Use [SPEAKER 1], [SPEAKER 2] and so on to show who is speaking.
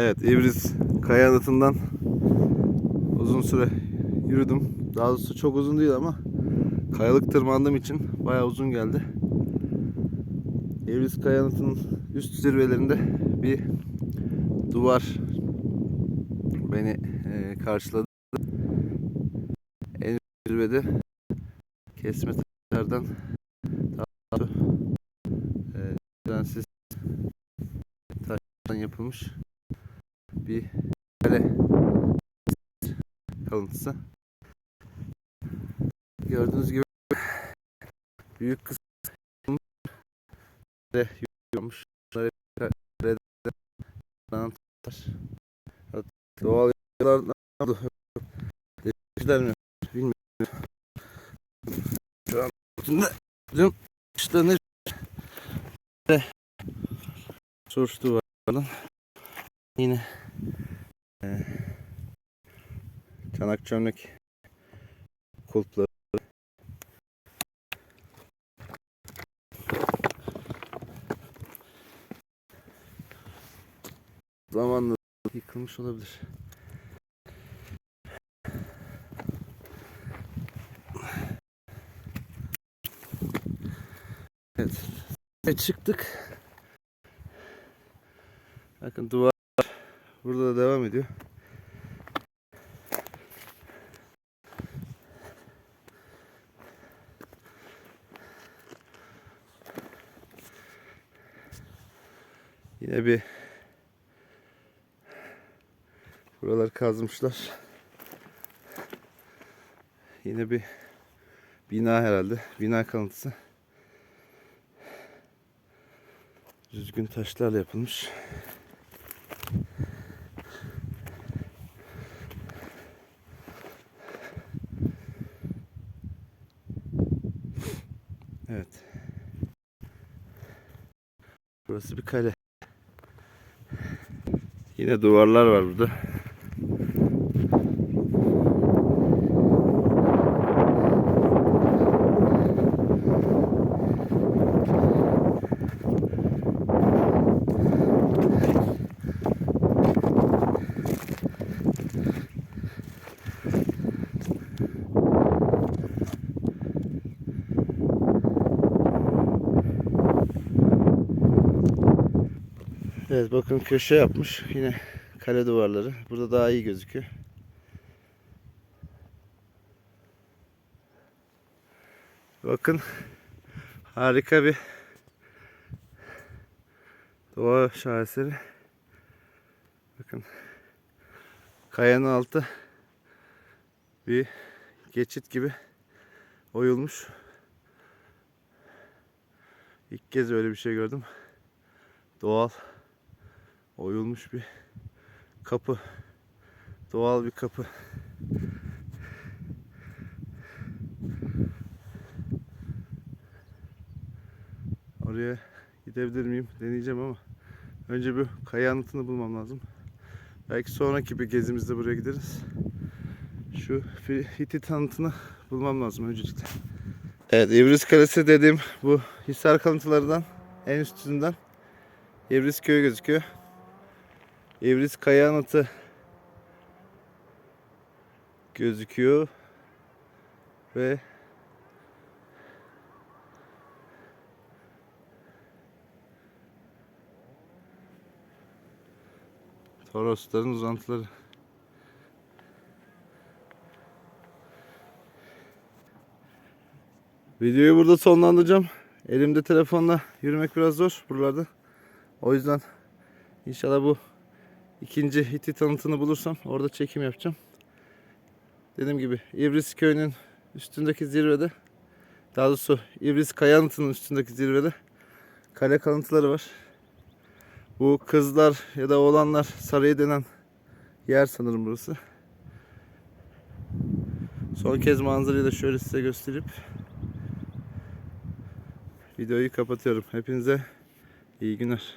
[SPEAKER 1] Evet, İvriz kaya anıtından uzun süre yürüdüm. Daha doğrusu çok uzun değil ama kayalık tırmandığım için bayağı uzun geldi. İvriz kaya anıtının üst zirvelerinde bir duvar beni e, karşıladı. En üst zirvede kesme taşlardan daha e, düzensiz taşlardan yapılmış bir kale kalıntısı. Gördüğünüz gibi büyük kısmı ve yürüyormuş. Doğal ne oldu? Değiştiler mi? Bilmiyorum. Şu an üstünde dün işte ne Soruştu var. Yine e, çanak çömlek kulpları zamanla yıkılmış olabilir. Evet. Ve çıktık. Bakın duvar burada da devam ediyor. Yine bir buralar kazmışlar. Yine bir bina herhalde. Bina kalıntısı. Düzgün taşlarla yapılmış. Evet. Burası bir kale. Yine duvarlar var burada. Evet bakın köşe yapmış. Yine kale duvarları. Burada daha iyi gözüküyor. Bakın harika bir doğa şaheseri. Bakın kayanın altı bir geçit gibi oyulmuş. İlk kez öyle bir şey gördüm. Doğal oyulmuş bir kapı. Doğal bir kapı. Oraya gidebilir miyim? Deneyeceğim ama önce bir kaya anıtını bulmam lazım. Belki sonraki bir gezimizde buraya gideriz. Şu Hitit anıtını bulmam lazım öncelikle. Evet, İvriz Kalesi dediğim bu Hisar kalıntılarından en üstünden İvriz köyü gözüküyor. İvriz Kaya Anıtı gözüküyor ve Torosların uzantıları. Videoyu burada sonlandıracağım. Elimde telefonla yürümek biraz zor buralarda. O yüzden inşallah bu ikinci Hitit tanıtını bulursam orada çekim yapacağım. Dediğim gibi İvris köyünün üstündeki zirvede daha doğrusu İvris kaya anıtının üstündeki zirvede kale kalıntıları var. Bu kızlar ya da oğlanlar sarayı denen yer sanırım burası. Son kez manzarayı da şöyle size gösterip videoyu kapatıyorum. Hepinize iyi günler.